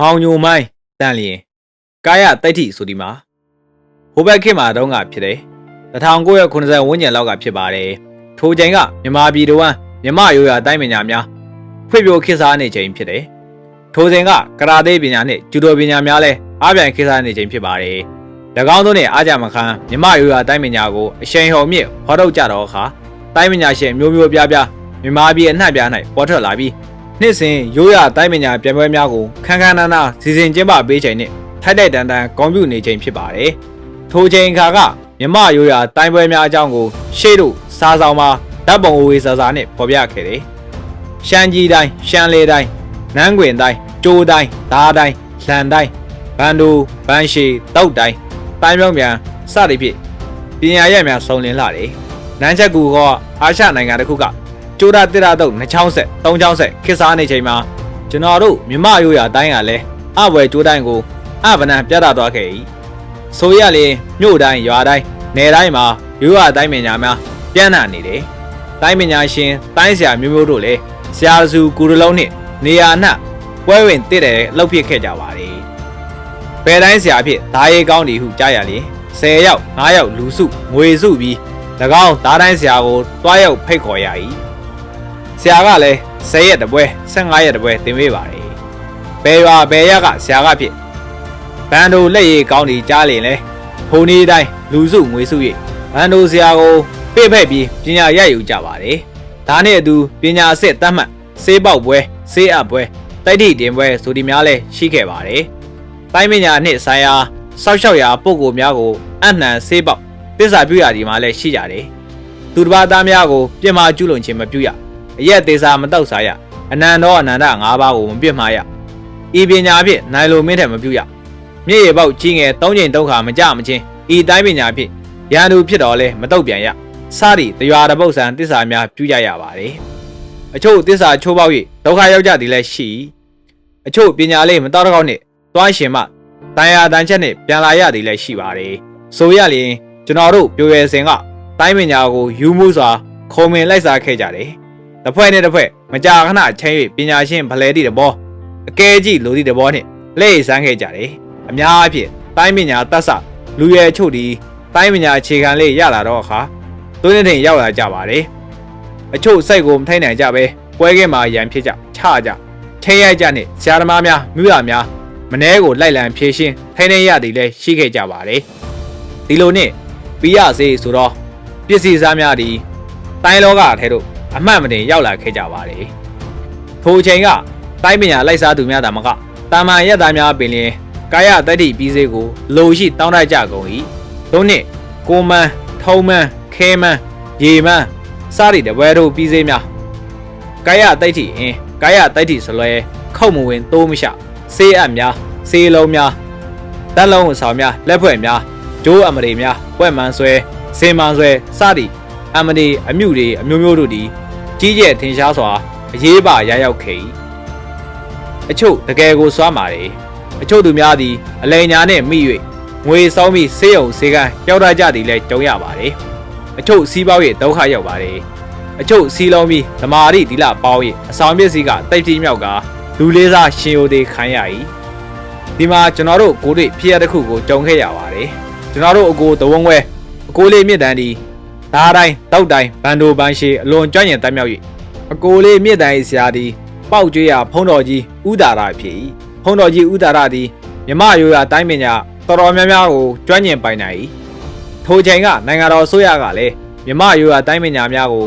မောင်ညိုမိုင်းတန်လျင်ကာယတိုက်ထိဆိုဒီမှာဟိုဘက်ခေတ်မှာတုန်းကဖြစ်တယ်1990ဝန်းကျင်လောက်ကဖြစ်ပါတယ်ထိုချိန်ကမြန်မာပြည်တော်ဝန်မြမရိုးရာတိုင်းပညာများဖွံ့ဖြိုးခေတ်စားနေချိန်ဖြစ်တယ်ထိုချိန်ကကရာတေးပညာနဲ့ဂျူဒိုပညာများလည်းအားပြန်ခေတ်စားနေချိန်ဖြစ်ပါတယ်၎င်းတို့နဲ့အားကြမခံမြမရိုးရာတိုင်းပညာကိုအရှိန်ဟုန်မြင့်ဟောထုတ်ကြတော့အခါတိုင်းပညာရှင်မျိုးမျိုးပြားပြားမြန်မာပြည်အနှံ့ပြား၌ပေါ်ထွက်လာပြီး နှစ်စဉ်ရိုးရာတိုင်းပညာပြပွဲများကိုခန်းခန်းနားနားစီစဉ်ကျင်းပပေးချိန်နဲ့ထိုက်တိုက်တန်တန်ကွန်ပျူနေချိန်ဖြစ်ပါတယ်။ထိုချိန်ခါကမြမရိုးရာတိုင်းပွဲများအကြောင်းကိုရှေ့တို့စားဆောင်မှာဓာတ်ပုံအဝေးစားစားနဲ့ဖော်ပြခဲ့တယ်။ရှမ်းကြီးတိုင်းရှမ်းလေတိုင်းနန်းခွင်တိုင်းကျိုးတိုင်းဓားတိုင်းလန်တိုင်းဘန်ဒိုဘန်ရှီတောက်တိုင်းတိုင်းပြောင်းပြန်စသည်ဖြင့်ပညာရက်များစုံလင်လာတယ်။နန်းချက်ကူကအာရှနိုင်ငံတစ်ခုက ကျိုးတာတစ်တာတော့2ချောင်းဆက်3ချောင်းဆက်ခစ်စားနေချိန်မှာကျွန်တော်တို့မြမရိုးရာအတိုင်းကလည်းအဝယ်ကျိုးတိုင်းကိုအဗနံပြတ်တာသွားခဲ့၏ဆိုရလေမြို့တိုင်းရွာတိုင်းနယ်တိုင်းမှာရိုးရာတိုင်းပညာများပြန့်နှံ့နေတယ်တိုင်းပညာရှင်တိုင်းဆရာမျိုးမျိုးတို့လည်းဆရာစုကူရလုံးနဲ့နေရာနှံ့ပွဲဝင်တည်တယ်လှုပ်ဖြစ်ခဲ့ကြပါလေဘယ်တိုင်းဆရာဖြစ်ဓာရေးကောင်းတယ်ဟုကြားရလေ10ယောက်9ယောက်လူစုငွေစုပြီး၎င်းဓာတိုင်းဆရာကိုတွားရောက်ဖိတ်ခေါ်ရ၏ ဆရာကလည်း10ရက်တပွဲ15ရက်တပွဲတင်ပေးပါတယ်ဘယ်ရွာဘယ်ရက်ကဆရာကဖြစ်ဘန်ဒိုလက်ရည်ကောင်းတယ်ကြားလင်လဲဖုန်ဒီတိုင်းလူစုငွေစု၍ဘန်ဒိုဆရာကိုပြည့်ဖက်ပြီးပညာရယူကြပါတယ်ဒါနဲ့အတူပညာအစစ်တတ်မှတ်စေးပေါက်ပွဲစေးအပ်ပွဲတိုက်ထိတင်ပွဲဆိုဒီများလဲရှိခဲ့ပါတယ်တိုင်းပညာနှစ်ဆိုင်ရာစောက်ရှောက်ရာပုံကိုများကိုအနှံစေးပေါက်တစ္ဆာပြုရာဒီမှာလဲရှိကြတယ်သူတစ်ပါးသားများကိုပြစ်မှားကျူးလွန်ခြင်းမပြုရ အရက်သေးစာမတောက်စားရအနန္တောအနန္တ၅ပါးကိုမပြစ်မှားရဤပညာဖြင့်နိုင်လိုမင်းထက်မပြုရမြည့်ရပေါက်ကြီးငယ်၃ချိန်၃ခါမကြမချင်းဤတိုင်းပညာဖြင့်ရန်သူဖြစ်တော်လဲမတုတ်ပြန်ရစသည်တရွာတပုတ်ဆန်တစ္ဆာများပြုကြရပါတယ်အချို့တစ္ဆာချိုးပေါက်၍ဒုက္ခရောက်ကြသည်လည်းရှိအချို့ပညာလေးမတော်တကောက်နှင့်တွားရှင်မှတန်ရာတန်ချက်နှင့်ပြန်လာရသည်လည်းရှိပါတယ်ဆိုရလျင်ကျွန်တော်တို့ပြိုရွယ်စင်ကတိုင်းပညာကိုယူမှုစွာခုံမင်လိုက်စားခဲ့ကြတယ် တစ်ဖွဲ့နဲ့တစ်ဖွဲ့မကြာခဏချင်း၍ပညာရှင်ဖလဲသည့်တဘောအကဲကြည့်လိုသည့်တဘောနှင့်လက်ဆန်းခဲ့ကြတယ်အများအားဖြင့်တိုင်းပညာတတ်ဆလူရဲချို့ဒီတိုင်းပညာအခြေခံလေးရလာတော့အခါသွေးနဲ့တင်ရောက်လာကြပါတယ်အချို့စိတ်ကိုမထိုင်နိုင်ကြပဲပွဲကဲမှာရန်ဖြစ်ကြချကြထိရိုက်ကြနဲ့ဆရာသမားများမြို့ရများမနှဲကိုလိုက်လံဖြည့်ရှင်းထိုင်နေရသည်လည်းရှိခဲ့ကြပါတယ်ဒီလိုနဲ့ပြီးရစေဆိုတော့ပစ္စည်းစားများသည်တိုင်းလောကအထဲတို့ အမှတ်မတင်ရောက်လာခဲ့ကြပါတယ်ထိုအချိန်ကတိုင်းပညာလိုက်စားသူများတာမကတာမန်ရက်သားများပင်လျင်ကာယတတ္တိပြီးစေးကိုလိုရှိတောင်းတကြကုန်၏သို့နှင့်ကိုမန်းထုံမန်းခဲမန်းရေမန်းစသည့်တပွဲတို့ပြီးစေးများကာယတတ္တိအင်းကာယတတ္တိဆိုလဲခုတ်မဝင်တိုးမရှစေးအပ်များစေးလုံးများတက်လုံးအဆောင်များလက်ဖွဲ့များဂျိုးအမရေများဝက်မန်းဆွဲစင်မန်းဆွဲစသည့်အမဒီအမြုတွေအမျိုးမျိုးတို့သည် ကြီးကျယ်ထင်ရှားစွာအရေးပါရရောက်ခဲ့၏အချို့တကယ်ကိုစွာမာတယ်အချို့သူများသည်အလိန်ညာနှင့်မိ၍ငွေစောင်းပြီးဆေးရုံဆေးကန်းကြောက်တကြသည်လည်းကြုံရပါတယ်အချို့စီးပေါက်၍ဒုက္ခရောက်ပါတယ်အချို့စီးလုံးပြီးဓမာရီဒီလပေါင်း၍အဆောင်ပစ္စည်းကတိတ်တိမြောက်ကလူလေးစားရှင်ယိုသေးခံရ၏ဒီမှာကျွန်တော်တို့ကိုတွေ့ဖြစ်ရတဲ့ခုကိုကြုံခဲ့ရပါတယ်ကျွန်တော်တို့အကိုသဝုံဝဲအကိုလေးမြင့်တန်းဒီ ဓားတိုင်းတောက်တိုင်းဘန်ဒိုဘန်ရှေအလွန်ကြွညင်တက်မြောက်၍အကိုလေးမြင့်တန်း၏ဆရာသည်ပေါက်ကျွေးရဖုံးတော်ကြီးဥဒါရဖြစ်၏ဖုံးတော်ကြီးဥဒါရသည်မြမရိုးရာတိုင်းပညာတော်တော်များများကိုကျွမ်းကျင်ပိုင်နိုင်၏ထိုချိန်ကနိုင်ငံတော်ဆိုရကလည်းမြမရိုးရာတိုင်းပညာများကို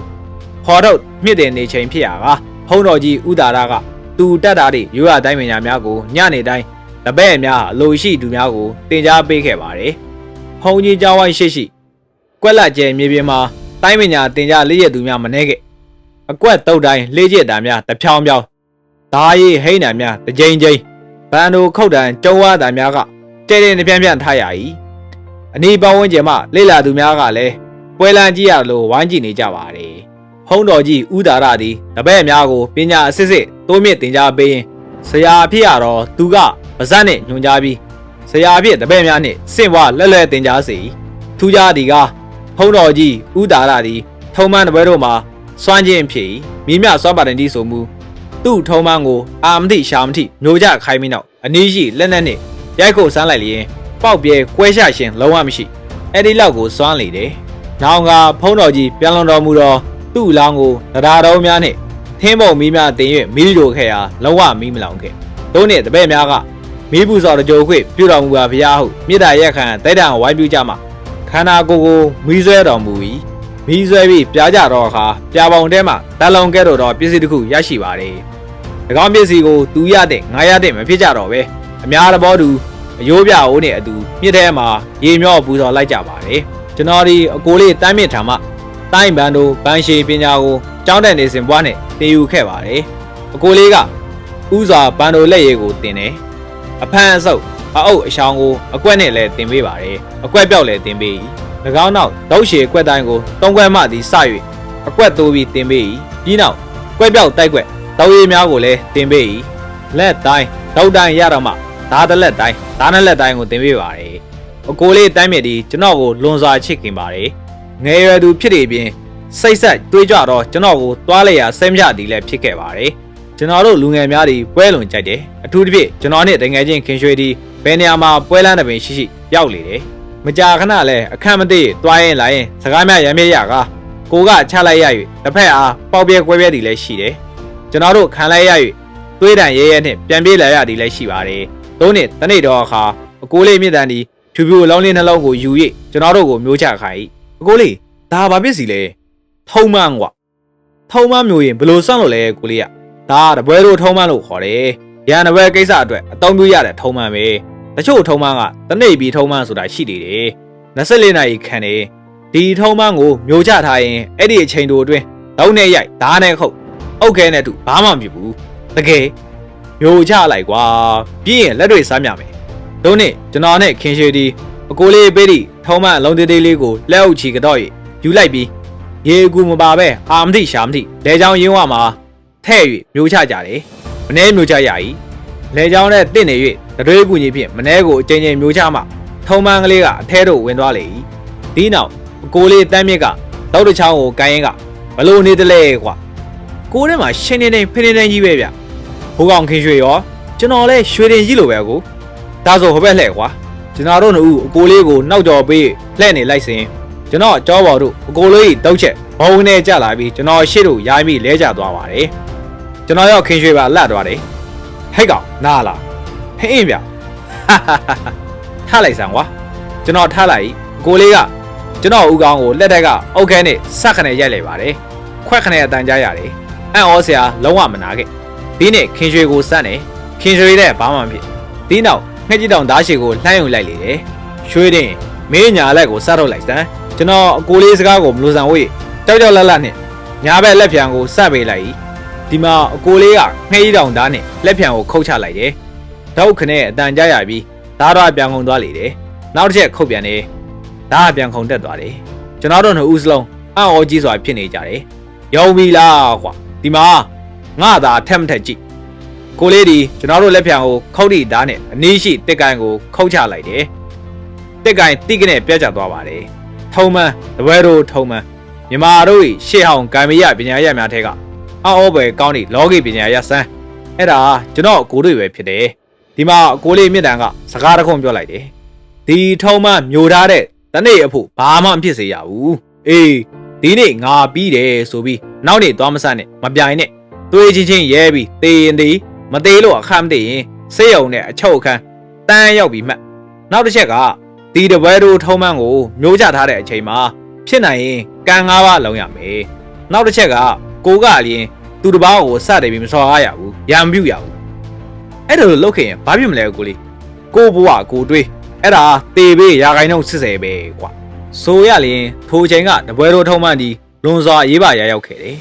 ဖော်ထုတ်မြင့်တင်နေချိန်ဖြစ်ရာကဖုံးတော်ကြီးဥဒါရကသူတက်တာသည့်ရိုးရာတိုင်းပညာများကိုညနေတိုင်းတပည့်များအလိုရှိသူများကိုတင် जा ပေးခဲ့ပါတယ်။ဖုံကြီးကျောင်းဝိုင်းရှိရှိ ကွက်လက်ကျဲမြေပြင်မှာတိုင်းပညာတင်ကြလေးရသူများမနှဲခဲ့အကွက်တုတ်တိုင်းလေးကျက်တာများတဖြောင်းဖြောင်းဒါရီဟိန်းတံများတကြိမ်ကြိမ်ဘန်တို့ခုတ်တံကျုံဝါတံများကတဲတဲနှပြန်ပြန်ထားရ၏အနီးပဝန်းကျင်မှလေလာသူများကလည်းပွဲလန်းကြည့်ရလို့ဝိုင်းကြည့်နေကြပါသည်ဟုံးတော်ကြီးဥဒါရသည်တပည့်များကိုပညာအစစ်စစ်တိုးမြင့်တင် जा ပေးရင်ဆရာဖြစ်ရတော့သူကပါဇက်နှင့်ညွှန်ကြားပြီးဆရာဖြစ်တပည့်များနှင့်စင့်ဝလက်လဲတင် जा စေသူကြားသည်ကား ဖုံးတော်ကြီးဥဒါရသည်ထုံမန်းတပည့်တို့မှာစွမ်းခြင်းဖြစ်၏မိမြစွမ်းပါတန်တီဆိုမူသူ့ထုံမန်းကိုအာမတိရှာမတိမျိုးကြခိုင်းပြီးနောက်အနည်းရှိလက်နက်နဲ့ရိုက်ခုတ်ဆန်းလိုက်လျင်ပေါက်ပြဲကွဲရှရှင်လုံးဝမရှိအဲ့ဒီလောက်ကိုစွမ်းလေတယ်။နောင်ကဖုံးတော်ကြီးပြန်လွန်တော်မူတော့သူ့အလောင်းကိုတရားတော်များနဲ့ထင်းပုံမီးများတင်၍မီးတို့ခဲ့ရာလုံးဝမီးမလောင်ခဲ့။တို့နဲ့တပည့်များကမီးပူစော်တကြိုခွေပြုတော်မူပါဗျာဟုမြေတားရက်ခံတိုက်တံဝိုင်းပြကြမှာ ခန္ဓာကိုယ်ကိုမီးဆွဲတော်မူ၏မီးဆွဲပြီးပြားကြတော့အခါပြာပေါင်ထဲမှာတန်လုံကဲ့သို့သောပစ္စည်းတစ်ခုရရှိပါတယ်။၎င်းပစ္စည်းကိုသူရတဲ့ငါရတဲ့မဖြစ်ကြတော့ပဲအများသဘောတူအယိုးပြအိုးနဲ့အတူမြစ်ထဲမှာရေမြော့ပူဇော်လိုက်ကြပါတယ်။ကျွန်တော်ဒီအကိုလေးတမ်းမြင့်ထံမှတိုင်းဘန်တို့ဘန်ရှည်ပညာကိုကျောင်းတက်နေစဉ်ဘွားနဲ့သင်ယူခဲ့ပါတယ်။အကိုလေးကဥစွာဘန်တို့လက်ရည်ကိုတင်တယ်။အဖန်အဆုပ် အအုပ်အရှောင်းကိုအကွက်နဲ့လည်းတင်ပေးပါတယ်။အကွက်ပြောက်လည်းတင်ပေး၏။၎င်းနောက်တောက်ရှည်အကွက်တိုင်းကိုတုံးကွက်မှသည်စ၍အကွက်တိုးပြီးတင်ပေး၏။ပြီးနောက်ကွက်ပြောက်တိုက်ကွက်တောက်ရည်များကိုလည်းတင်ပေး၏။လက်တိုင်းတောက်တိုင်းရတော့မှဓာတ်တစ်လက်တိုင်းဓာတ်နှစ်လက်တိုင်းကိုတင်ပေးပါတယ်။အကိုလေးတိုင်းမြစ်ဒီကျွန်တော်ကိုလွန်စွာချစ်ခင်ပါတယ်။ငယ်ရွယ်သူဖြစ်နေပြင်စိတ်ဆက်တွေးကြတော့ကျွန်တော်ကိုတွားလိုက်ရဆဲမရသည်လည်းဖြစ်ခဲ့ပါတယ်။ကျွန်တော်တို့လူငယ်များဒီပွဲလွန်ကြိုက်တယ်။အထူးသဖြင့်ကျွန်တော်နဲ့တငယ်ချင်းခင်ရွှေဒီ ဘယ်နေရာမှာပွဲလန်းတဲ့ပင်ရှိရှိရောက်လေတယ်။မကြာခဏလဲအခန့်မသိတွားရင်လာရင်စကားများရမ်းမြေရကကိုကချလိုက်ရ၍တစ်ဖက်အားပေါက်ပြဲကွဲပြဲသည်လည်းရှိတယ်။ကျွန်တော်တို့ခံလိုက်ရ၍သွေးတန်ရဲရဲနဲ့ပြန်ပြေးလာရသည်လည်းရှိပါတယ်။သုံးနှစ်တနေ့တော့အခါအကိုလေးမြင့်တန်ဒီဖြူဖြူလောင်းလေးနှလုံးကိုယူ၍ကျွန်တော်တို့ကိုမျိုးချခိုင်း။အကိုလေးဒါဘာဖြစ်စီလဲ။ထုံမှန်းကွာ။ထုံမှန်းမျိုးရင်ဘယ်လိုစမ်းလို့လဲကိုလေးက။ဒါတပွဲတို့ထုံမှန်းလို့ခေါ်တယ်။ ရန်တပွဲကိစ္စအတွက်အသုံးပြုရတဲ့ထုံမှန်းပဲ။တချို့ထုံမှန်းကတနေ့ပြီးထုံမှန်းဆိုတာရှိနေတယ်။24နာရီခံတယ်။ဒီထုံမှန်းကိုမျိုးချထားရင်အဲ့ဒီအချိန်တို့အတွင်းတောင်းနဲ့ရိုက်ဓားနဲ့ခုတ်အုတ်ခဲနဲ့တူဘာမှမဖြစ်ဘူး။တကယ်မျိုးချလိုက်ကွာ။ပြီးရင်လက်တွေစားမြမယ်။တို့နဲ့ကျွန်တော်နဲ့ခင်ရွှေဒီအကိုလေးပေးဒီထုံမှန်းအလုံးသေးသေးလေးကိုလက်အုပ်ချီကတော့ရယူလိုက်ပြီးရေကူမပါပဲအာမသိရှာမသိလဲချောင်းရင်းဝမှာထဲ့၍မျိုးချကြတယ် မနှဲမျိုးချရ၏လဲချောင်းနဲ့တင့်နေ၍တရွေးကူကြီးဖြင့်မနှဲကိုအချိန်ချင်းမျိုးချမှထုံမှန်းကလေးကအထဲသို့ဝင်သွားလေ၏ဒီနောက်အကိုလေးတမ်းမြစ်ကတောက်တစ်ချောင်းကိုကိုင်းရင်ကဘလို့နေတလဲကွာကိုထဲမှာရှင်းနေနေဖိနေနေကြီးပဲဗျဘိုးကောင်ခင်ရွှေရောကျွန်တော်လဲရွှေတင်ကြီးလိုပဲကိုဒါဆိုဟိုဘက်လှဲ့ကွာကျွန်တော်တို့နှစ်ဦးအကိုလေးကိုနောက်ကျော်ပေးလှဲ့နေလိုက်စဉ်ကျွန်တော်ကြောပေါ်တို့အကိုလေးတောက်ချက်ဘုံနဲ့ကြလာပြီးကျွန်တော်ရှေ့တို့ရိုင်းပြီးလဲကျသွားပါတယ် ကျွန်တော်ရောက်ခင်ရွှေပါလှသွားတယ်ဟိတ်ကောင်နားလားဟင်းဗျထားလိုက်စမ်းကွာကျွန်တော်ထားလိုက်အကိုလေးကကျွန်တော်ဦးကောင်းကိုလက်ထက်ကအောက်ခဲနဲ့ဆက်ခနဲ့ရိုက်လိုက်ပါတယ်ခွက်ခနဲ့အတန်ကြားရတယ်အံ့ဩစရာလုံးဝမနာခဲ့ဒီနေ့ခင်ရွှေကိုစမ်းတယ်ခင်ရွှေတဲ့ဘာမှမဖြစ်ဒီနောက်ငှက်ကြီးတောင်ဓာတ်ရှည်ကိုလှမ်းယူလိုက်လေတယ်ရွှေတင်မင်းညာလက်ကိုစားတော့လိုက်စမ်းကျွန်တော်အကိုလေးစကားကိုမလို့ဆန်ဝေးကြောက်ကြောက်လတ်လတ်နဲ့ညာဘက်လက်ဖြံကိုစပေးလိုက် ဒီမှာအကိုလေးကငှဲ့ရီတောင်သားနဲ့လက်ဖြံကိုခုတ်ချလိုက်တယ်တောက်ခနဲ့အတန်ကြရပြီးဓာတ်တော့ပြန်ခုန်သွားလေတယ်နောက်တစ်ချက်ခုတ်ပြန်တယ်ဓာတ်ပြန်ခုန်တက်သွားတယ်ကျွန်တော်တို့နှစ်ဦးစလုံးအံ့ဩကြီးစွာဖြစ်နေကြတယ်ယုံပြီလားကွာဒီမှာငါသာထက်မထက်ကြည့်ကိုလေးဒီကျွန်တော်တို့လက်ဖြံကိုခုတ်တီဓာတ်နဲ့အနည်းရှိတက်ကန်ကိုခုတ်ချလိုက်တယ်တက်ကန်တိကနဲ့ပြတ်ကျသွားပါတယ်ထုံမန်းတပွဲတို့ထုံမန်းမြမာတို့၏ရှေ့ဟောင်းကံမရပညာရများထဲက အော်ဘယ်ကောင်းသည့်လောကီပညာရစမ်းအဲ့ဒါကျွန်တော်အကိုတွေပဲဖြစ်တယ်ဒီမှာအကိုလေးမြင့်တန်ကစကားတစ်ခုပြောလိုက်တယ်ဒီထုံမန်းမျိုးထားတဲ့တနေ့အဖို့ဘာမှမဖြစ်စေရဘူးအေးဒီနေ့ငါပြီးတယ်ဆိုပြီးနောက်နေ့သွားမဆနဲ့မပြိုင်နဲ့တွေးချင်းချင်းရဲပြီးတေးရင်တေးမသေးလို့အခမ်းမသိရင်စေးရုံနဲ့အချုပ်အခန်းတန်းရောက်ပြီးမှတ်နောက်တစ်ချက်ကဒီတပွဲတို့ထုံးမန်းကိုမျိုးချထားတဲ့အချိန်မှာဖြစ်နိုင်ရင်ကံ၅ပါးလုံးရမယ်နောက်တစ်ချက်က ကိုကအလျင်သူတစ်ပါးကိုစတယ်ပြီးမစော်ရရဘူးရံပြုတ်ရဘူးအဲ့ဒါလို့လုပ်ခင်ဘာဖြစ်မလဲကိုလေးကိုဘဝကိုတွေးအဲ့ဒါတေပေးရာခိုင်နှုန်းစစ်စေပဲကွာဆိုရလျင်ထိုချိန်ကတပွဲတို့ထုံးမန်းဒီလွန်စွာရေးပါရရောက်ခဲ့တယ်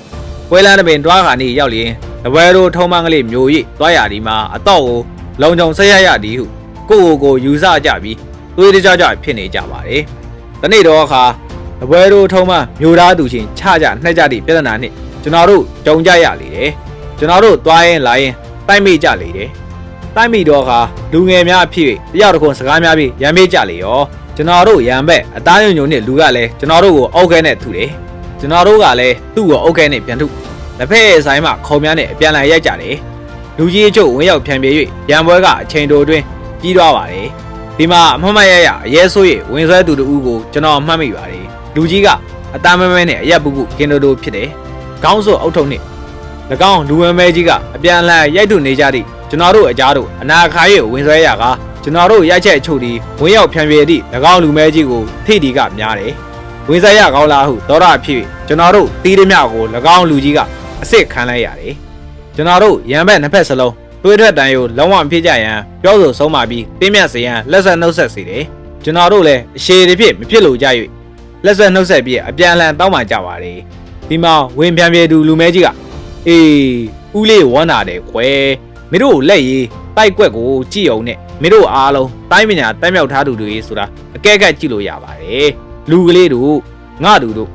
ပွဲလန်းတပင်တွားခါနေရောက်လျင်တပွဲတို့ထုံးမန်းကလေးမျိုးရိတွားရဒီမှာအတော့ကိုလုံခြုံဆက်ရရသည်ဟုကိုကိုကိုယူဆကြပြီးသွေးတကြကြဖြစ်နေကြပါတယ်။တနေ့တော့အခါအပွဲတို့ထုံးမမျိုးသားသူချင်းချကြနှက်ကြသည့်ပြဿနာနှင့် ကျွန်တော်တို့ကြုံကြရလေတယ်။ကျွန်တော်တို့သွားရင်လာရင်တိုက်မိကြလေတယ်။တိုက်မိတော့အခါလူငယ်များအဖြစ်တယောက်တစ်ခုစကားများပြီးရမ်းမေးကြလေရောကျွန်တော်တို့ရံဘက်အသားညုံညုံနဲ့လူကလည်းကျွန်တော်တို့ကိုအုတ်ခဲနဲ့ထုတယ်။ကျွန်တော်တို့ကလည်းသူ့ကိုအုတ်ခဲနဲ့ပြန်ထုလက်ဖက်ဆိုင်မှာခုံများနဲ့အပြန်လည်ရိုက်ကြတယ်။လူကြီးအချို့ဝင်ရောက်ဖြန့်ပြေး၍ရန်ပွဲကအချိန်တိုအတွင်းကြီးသွားပါတယ်ဒီမှာအမှတ်မရရအရဲဆိုး၍ဝင်ဆွဲသူတို့ကိုကျွန်တော်မှတ်မိပါတယ်လူကြီးကအသားမဲမဲနဲ့အရက်ပုကုကင်တိုတိုဖြစ်တယ် ခေါင်းဆိုအုတ်ထုံနဲ့၎င်းလူဝဲမဲကြီးကအပြန်အလှန်ရိုက်ထုနေကြသည့်ကျွန်တော်တို့အကြားတို့အနာခါ၍ဝင်ဆွဲရကကျွန်တော်တို့ရိုက်ချက်အချို့ဒီဝင်ရောက်ဖြန့်ပြေးသည့်၎င်းလူမဲကြီးကိုထိတီကများတယ်ဝင်စားရကောင်းလားဟုသောတာဖြစ်၍ကျွန်တော်တို့တီးသည်မြကို၎င်းလူကြီးကအစ်စ်ခံလိုက်ရတယ်။ကျွန်တော်တို့ရံဘက်နှစ်ဖက်စလုံးတွေးထွက်တန်ကိုလုံးဝမဖြစ်ကြရန်ပြောဆိုဆုံးပါပြီးတင်းမြတ်စေရန်လက်ဆက်နှုတ်ဆက်စေတယ်။ကျွန်တော်တို့လည်းအရှိတစ်ဖြစ်မဖြစ်လို့ကြ၍လက်ဆက်နှုတ်ဆက်ပြီးအပြန်အလှန်တောင်းပန်ကြပါတယ်။ ဒီမှာဝင်ပြန်ပြေသူလူမဲကြီးကအေးဦးလေးဝမ်းနာတယ်ခွဲမင်းတို့လက်ရည်တိုက်ကွက်ကိုကြည့်အောင်နဲ့မင်းတို့အားလုံးတိုင်းပညာတက်မြောက်ထားသူတွေဆိုတာအကဲကက်ကြည့်လို့ရပါတယ်။လူကလေးတို့ငါတို့တို့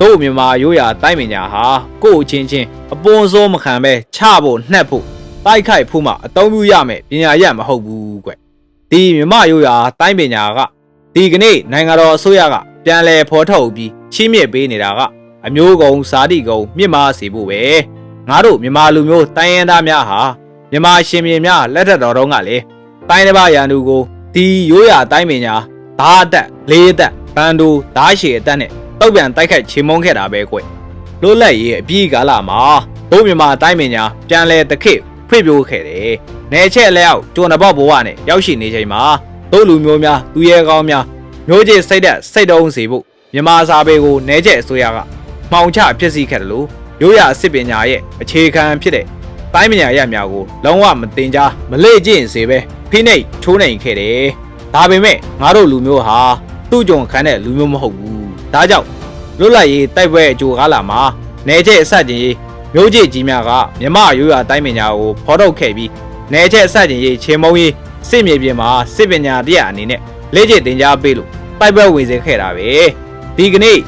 တို့မြန်မာရိုးရာတိုင်းပညာဟာကိုယ့်အချင်းချင်းအပွန်စိုးမခံပဲချဖို့နှက်ဖို့တိုက်ခိုက်ဖို့မှအသုံးပြုရမယ်ပညာရက်မဟုတ်ဘူးကွဒီမြန်မာရိုးရာတိုင်းပညာကဒီကနေ့နိုင်ငံတော်အစိုးရကပြန်လည်ဖော်ထုတ်ပြီးချီးမြှင့်ပေးနေတာက အမျိုးကုံစာတိကုံမြင့်မားစေဖို့ပဲငါတို့မြန်မာလူမျိုးတိုင်းရင်းသားများဟာမြန်မာရှင်ပြည်များလက်ထက်တော်တုန်းကလေတိုင်းတစ်ပါးရန်သူကိုဒီရိုးရာတိုင်းပညာဓာတ်အသက်လေးအသက်ဘန်ဒိုဓာတ်ရှည်အသက်နဲ့တောက်ပြန်တိုက်ခိုက်ချေမုန်းခဲ့တာပဲကွလွတ်လပ်ရေးအပြီးကာလမှာဘုမြန်မာတိုင်းပညာပြန်လဲတခိဖွင့်ပြိုးခဲ့တယ်။နေချက်လက်အောက်ကျွန်းတပေါက်ဘဝနဲ့ရောက်ရှိနေချိန်မှာတို့လူမျိုးများသူရဲကောင်းများမျိုးချစ်စိတ်သက်စိတ်တုံးစေဖို့မြန်မာစာပေကိုနေချက်အစိုးရက မှောင်ချဖြစ်စီခဲ့တယ်လို့ရိုးရာစစ်ပညာရဲ့အခြေခံဖြစ်တဲ့တိုင်းပညာရများကိုလုံးဝမတင်ကြားမလေ့ကျင့်စေပဲဖိနှိပ်ထိုးနှိမ်ခဲ့တယ်။ဒါပေမဲ့ငါတို့လူမျိုးဟာသူ့ကြုံခံတဲ့လူမျိုးမဟုတ်ဘူး။ဒါကြောင့်လွတ်လပ်ရေးတိုက်ပွဲအကျိုးကားလာမှာနေချက်အစကျင်ရေးမျိုးချစ်ကြီးများကမြမရိုးရာတိုင်းပညာကိုဖော်ထုတ်ခဲ့ပြီးနေချက်အစကျင်ရေးချင်းမုံရေးစစ်မြေပြင်မှာစစ်ပညာတရားအနေနဲ့လေ့ကျင့်သင်ကြားပေးလို့တိုက်ပွဲဝင်စေခဲ့တာပဲ။ဒီကနေ့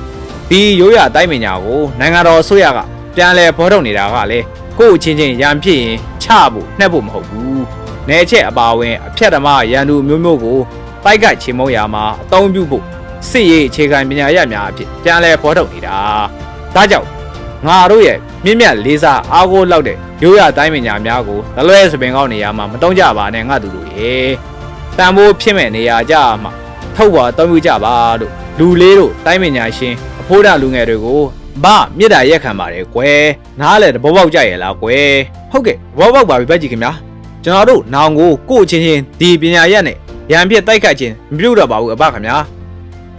ဒီရိုးရာတိုင်းပညာကိုနိုင်ငံတော်အစိုးရကပြန်လည်ဖော်ထုတ်နေတာကလည်းကိုယ့်အချင်းချင်းရန်ဖြစ်ရင်ချဖို့နှက်ဖို့မဟုတ်ဘူး။နေချက်အပါဝင်အဖြတ်ဓမ္မရန်သူမျိုးမျိုးကိုတိုက်ကချေမုံရာမှာအသုံးပြုဖို့စစ်ရေးအခြေခံပညာရများအဖြစ်ပြန်လည်ဖော်ထုတ်နေတာ။ဒါကြောင့်ငါတို့ရဲ့မြင့်မြတ်လေးစားအားကိုးလောက်တဲ့ရိုးရာတိုင်းပညာများကိုတလွဲစပင်ကောက်နေရာမှာမတုံးကြပါနဲ့ငါတို့တို့ရေ။တန်ဖိုးဖြစ်မဲ့နေရာကြမှာထုတ်ပါတောင်းပြကြပါတို့လူလေးတို့တိုင်းပညာရှင်အ ဖိုးဒလူငယ်တွေကိုဗမြစ်တာရက်ခံပါတယ်ကွယ်နားလဲတဘောပေါက်ကြရဲ့လားကွယ်ဟုတ်ကဲ့တဘောပေါက်ပါပြီပဲကြည့်ခင်ဗျာကျွန်တော်တို့နောင်ကိုကို့ချင်းချင်းဒီပညာရက်နဲ့ရံပြစ်တိုက်ခတ်ခြင်းမပြုတ်တော့ပါဘူးအဘခင်ဗျာ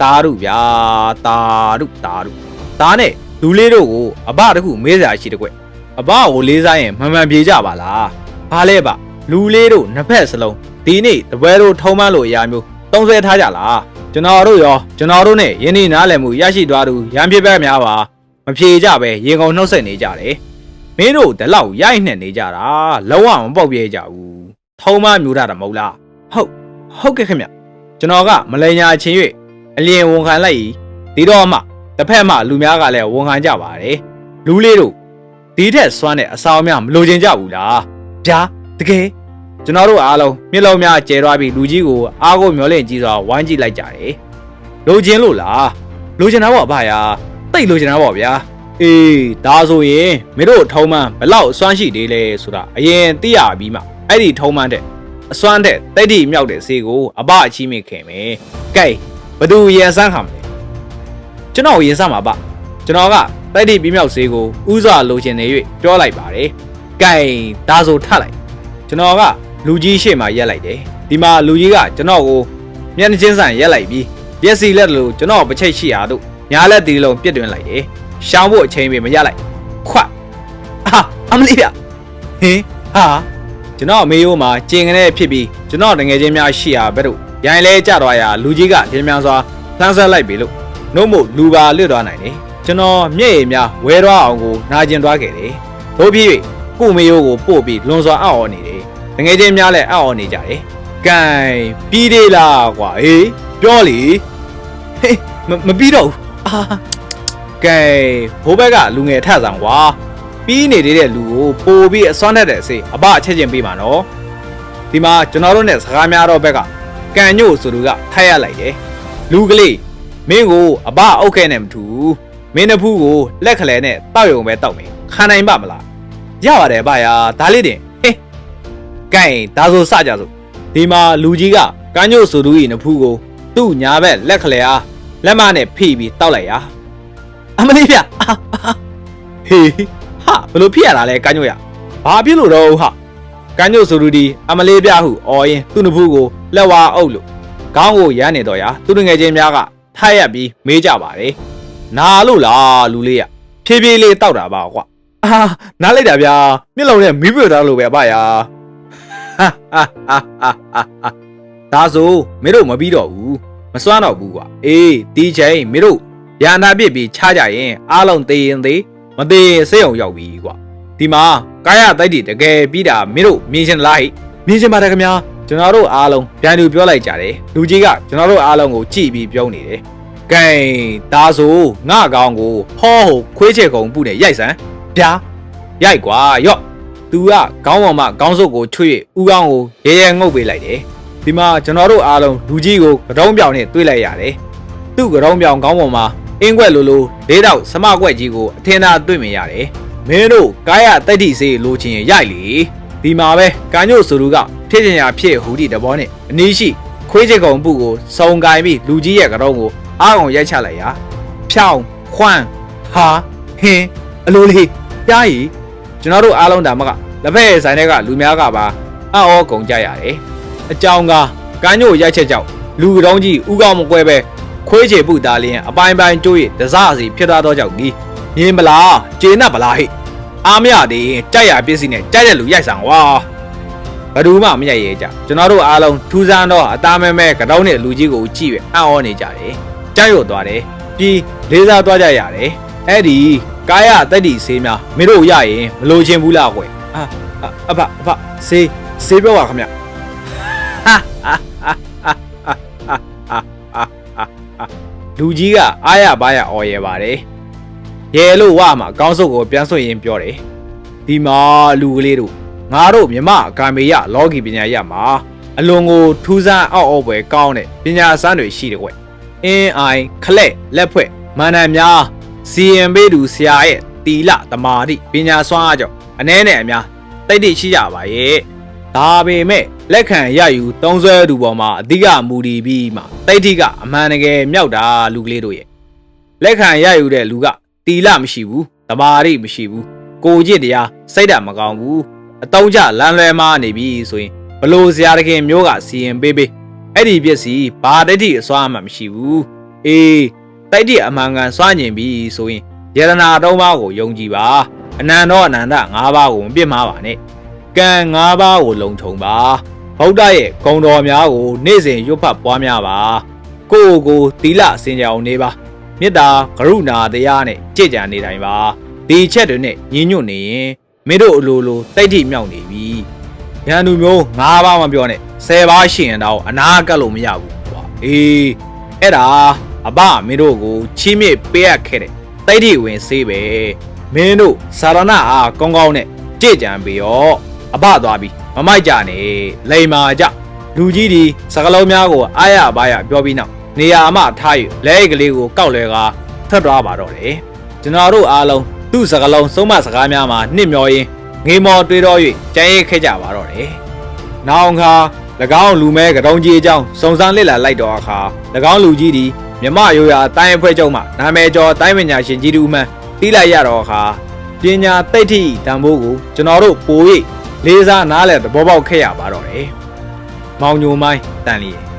တာရုဗျာတာရုတာရုဒါနဲ့လူလေးတို့ကိုအဘတခုမေးစရာရှိတဲ့ကွအဘကိုလေးစားရင်မမှန်ပြေကြပါလားဘာလဲဗျလူလေးတို့နှစ်ဖက်စလုံးဒီနေ့တပွဲတို့ထုံးမလို့အရာမျိုးသုံးဆွဲထားကြလား ကျွန်တော်တို့ရောကျွန်တော်တို့နဲ့ယင်းဒီနားလည်မှုရရှိသွားသူရံပြစ်ဘက်များပါမဖြေကြပဲရေကုန်နှုတ်ဆက်နေကြတယ်မင်းတို့ဒီလောက်ရိုက်နှက်နေကြတာလုံးဝမပေါက်ပြဲကြဘူးထုံးမမျိုးထားတာမဟုတ်လားဟုတ်ဟုတ်ကဲ့ခင်ဗျကျွန်တော်ကမလိန်ညာချင်း၍အလျင်ဝန်ခံလိုက်ဒီတော့မှတစ်ဖက်မှလူများကလည်းဝန်ခံကြပါတယ်လူလေးတို့ဒီထက်စွမ်းတဲ့အဆောင်များမလိုချင်ကြဘူးလားဗျာတကယ် ကျွန်တော်တို့အားလုံးမျက်လုံးများကျဲသွားပြီးလူကြီးကိုအားကိုမျောလင့်ကြည့်စွာဝိုင်းကြည့်လိုက်ကြတယ်လိုချင်လို့လားလိုချင်တာပေါ့ဗျာတိတ်လိုချင်တာပေါ့ဗျာအေးဒါဆိုရင်မင်းတို့ထုံးမှန်းဘလောက်အစွမ်းရှိသေးလဲဆိုတာအရင်သိရပြီးမှအဲ့ဒီထုံးမှန်းတဲ့အစွမ်းတဲ့တိတ်တိမြောက်တဲ့ဈေးကိုအဘအချီးမိခင်မယ်ကဲဘသူရန်စမ်းခါမလဲကျွန်တော်ရင်စမ်းပါဗျကျွန်တော်ကတိတ်တိပြီးမြောက်ဈေးကိုဥစွာလိုချင်နေ၍ပြောလိုက်ပါတယ်ကဲဒါဆိုထလိုက်ကျွန်တော်က လူကြီးရှေ့မှာရက်လိုက်တယ်ဒီမှာလူကြီးကကျွန်တော်ကိုမျက်နှာချင်းဆိုင်ရက်လိုက်ပြီးရက်စီလက်လို့ကျွန်တော်ပချိတ်ရှိရာတို့ညာလက်ဒီလုံးပြစ်တွင်လိုက်တယ်ရှောင်းဖို့အချိန်ပဲမရလိုက်ခွတ်အာအမလေးဗျဟင်ဟာကျွန်တော်အမေရိုးမှာကျင်ကနေဖြစ်ပြီးကျွန်တော်တငယ်ချင်းများရှိရာဘက်တို့ရိုင်လဲကြသွားရာလူကြီးကပြင်းမြန်စွာလှမ်းဆက်လိုက်ပြီလို့နှုတ်မို့လူပါလွတ်သွားနိုင်တယ်ကျွန်တော်မျက်ရည်များဝဲသွားအောင်ကိုနာကျင်သွားခဲ့တယ်တို့ဖြစ်၍ကို့မေရိုးကိုပို့ပြီးလွန်စွာအော်နေတယ်တ ငယ်ချင်းများလည်းအော်နေကြတယ်ကဲပြီးသေးလားကွာဟေးပြောလေဟေးမမပြီးတော့ဘူးအာကဲဘိုးဘက်ကလူငယ်ထဆောင်ကွာပြီးနေသေးတဲ့လူကိုပို့ပြီးအစွမ်းထက်တဲ့အစေအဘအချက်ချင်းပေးပါနော်ဒီမှာကျွန်တော်တို့နဲ့စကားများတော့ဘက်ကကန်ညို့ဆိုသူကထိုက်ရလိုက်တယ်လူကလေးမင်းကိုအဘအုတ်ခဲနဲ့မထူမင်းနှဖူးကိုလက်ခလဲနဲ့တောက်ယုံပဲတောက်မယ်ခံနိုင်ပါမလားရပါတယ်ဗျာဒါလေးတင်ဟေး ကဲဒါဆိုစကြစို့ဒီမှာလူကြီးကကမ်းညို့ဆိုသူ၏နဖူးကိုသူ့ညာဘက်လက်ခလဲအားလက်မနဲ့ဖိပြီးတောက်လိုက်ရာအမလေးဗျအာအာဟေးဟာဘလို့ဖြစ်ရတာလဲကမ်းညို့ရဘာဖြစ်လို့တော့ဟာကမ်းညို့ဆိုသူဒီအမလေးဗျဟုအော်ရင်သူ့နဖူးကိုလက်ဝါအုပ်လို့ခေါင်းကိုရမ်းနေတော့ရာသူငယ်ချင်းများကထားရပြီးမေးကြပါတယ်နာလို့လားလူလေးရဖြည်းဖြည်းလေးတောက်တာပါကွာအာနားလိုက်တာဗျာမျက်လုံးနဲ့မီးပြတ်သားလို့ပဲအဖယာဟာဟာဟာဟာဟာ ဒါဆိုမင်းတို့မပြီးတော့ဘူးမစွမ်းတော့ဘူးကွာအေးဒီချိန်မင်းတို့ရန်နာပြစ်ပြီးချကြရင်အားလုံးသေးရင်သေးမသေးရင်စိတ်အောင်ရောက်ပြီကွာဒီမှာကာယတိုက်တီတကယ်ပြီးတာမင်းတို့မြင်ရှင်လားဟိမြင်ရှင်ပါတယ်ခင်ဗျာကျွန်တော်တို့အားလုံးပြန်လူပြောလိုက်ကြတယ်လူကြီးကကျွန်တော်တို့အားလုံးကိုကြည့်ပြီးပြောနေတယ်ကဲဒါဆိုငါကောင်ကိုဟောဟိုခွေးချေကုံပုနဲ့ရိုက်စမ်းဗျာရိုက်ကွာရော့ သူကခေါင်းပေါ်မှာခေါင်းစုပ်ကိုချွေဥကောင်းကိုရဲရဲငုပ်ပေးလိုက်တယ်။ဒီမှာကျွန်တော်တို့အားလုံးလူကြီးကိုကတုံးပြောင်နဲ့တွေးလိုက်ရတယ်။သူ့ကတုံးပြောင်ခေါင်းပေါ်မှာအင်းခွက်လိုလိုလေးတော့စမကွက်ကြီးကိုအထင်သာတွေ့မြင်ရတယ်။မင်းတို့ကာယတိုက်တိစေးလိုချင်ရင်ရိုက်လေ။ဒီမှာပဲကာညို့ဆိုလူကဖြစ်ချင်ရာဖြစ်ဟူဒီတဘောနဲ့အနည်းရှိခွေးချစ်ကုံပုကိုစုံကင်ပြီးလူကြီးရဲ့ကတုံးကိုအားအောင်ရိုက်ချလိုက်ရာဖြောင်းခွန်းဟာဟင်းအလိုလေးကြားရီ ကျွန်တော်တို့အားလုံးဒါမှကလက်ဖက်ရည်ဆိုင်တွေကလူများကပါအံ့ဩကုန်ကြရတယ်။အကြောင်းကကမ်းညို့ရိုက်ချက်ကြောင့်လူကောင်းကြီးဥကောင်းမကွဲပဲခွေးချေပုသားလျင်အပိုင်းပိုင်းကျိုးရဒစစီဖြစ်သွားတော့ကြောင့်ဒီမြင်မလားကျေနပ်ပလားဟိအားမရသေးရင်ကြက်ရပစ္စည်းနဲ့ကြက်တဲ့လူရိုက်ဆောင်ဝါဘယ်သူမှမရိုက်ရဲကြကျွန်တော်တို့အားလုံးထူးဆန်းတော့အသားမဲမဲကတောင်းတဲ့လူကြီးကိုကြည့်ရအံ့ဩနေကြတယ်ကြက်ရွတ်သွားတယ်ပြီးလေးစားသွားကြရတယ်အဲ့ဒီ ကာယတက်တီဆေးများမင်းတို့ရရင်မလိုချင်ဘူးလားကွယ်အာအအဖအဖစေးစေးပြောပါခင်ဗျလူကြီးကအားရပါးရအော်ရဲပါတယ်ရဲလို့ဝမှာအကောင်းဆုံးကိုပြန်ဆွရင်ပြောတယ်ဒီမှာလူကလေးတို့ငါတို့မြမကာမေယလောကီပညာရမှာအလွန်ကိုထူးဆန်းအောက်အောက်ပဲကောင်းတဲ့ပညာစမ်းတွေရှိတယ်ကွအင်းအိုင်ခလက်လက်ဖွဲ့မန္တန်များ စီရင်ပေးသူဆရာရဲ့တီလတမာတိပညာစွမ်းအားကြောင့်အ ਨੇ နဲ့အများတိတ်တိတ်ရှိကြပါရဲ့ဒါပေမဲ့လက်ခံရယူသုံးဆွဲသူပေါ်မှာအဓိကမူတည်ပြီးမှတိတ်တိကအမှန်တကယ်မြောက်တာလူကလေးတို့ရဲ့လက်ခံရယူတဲ့လူကတီလမရှိဘူးတမာတိမရှိဘူးကိုကြည့်တရားစိတ်ဓာတ်မကောင်းဘူးအတုံးကြလမ်းလွဲမားနေပြီဆိုရင်ဘလို့ဆရာတခင်မျိုးကစီရင်ပေးပေးအဲ့ဒီပစ္စည်းဘာတိတ်တိအစွမ်းအမှမရှိဘူးအေး တိတ်တိအမှန်ကန်စွမ်းကျင်ပြီဆိုရင်ယရနာသုံးပါးကိုယုံကြည်ပါအနန္တောအနန္တ၅ပါးကိုမပြစ်မှားပါနဲ့ကံ၅ပါးကိုလုံခြုံပါဗုဒ္ဓရဲ့ဂုဏ်တော်များကို နေ့စဉ်ရွတ်ဖတ်ပွားများပါကိုယ့်ကိုယ်သီလစင်ကြအောင်နေပါမေတ္တာကရုဏာတရားနဲ့ကြည်ကြံနေတိုင်းပါဒီချက်တွေနဲ့ညီညွတ်နေရင်မင်းတို့အလိုလိုတိတ်ထိမြောက်နေပြီရန်သူမျိုး၅ပါးမပြောနဲ့၁၀ပါးရှိရင်တော့အနာကပ်လို့မရဘူးကွာအေးအဲ့ဒါ အဘမင်းတို့ကိုချီးမြှင့်ပေးရခဲ့တဲ့တိတ်ထိဝင်စေးပဲမင်းတို့စာရဏအားကောင်းကောင်းနဲ့ကြည်ကြံပြီးရောအဘသွားပြီမမိုက်ကြနဲ့လိန်မာကြလူကြီးဒီစကလုံးများကိုအားရပါရပြောပြီးနောက်နေရာအမထားယူလဲအိတ်ကလေးကိုကောက်လဲကထွက်သွားပါတော့တယ်ကျွန်တော်တို့အားလုံးသူ့စကလုံးစုံမစကားများမှာနှစ်မျောရင်းငေမော်တွေးတော့၍ကြမ်းရိတ်ခဲ့ကြပါတော့တယ်နောင်ခါ၎င်းလူမဲကတုံးကြီးအကြောင်းစုံစမ်းလစ်လာလိုက်တော့အခါ၎င်းလူကြီးဒီ မြမရိုးရာတိုင်းအဖွဲ့ချုပ်မှနာမည်ကျော်တိုင်းပညာရှင်ကြီးတူမှန်တီးလိုက်ရတော့အခါပညာတိတ်ထိတန်ဖိုးကိုကျွန်တော်တို့ပို၍လေးစားနားလဲသဘောပေါက်ခဲ့ရပါတော့တယ်။မောင်ညိုမိုင်းတန်လီရဲ့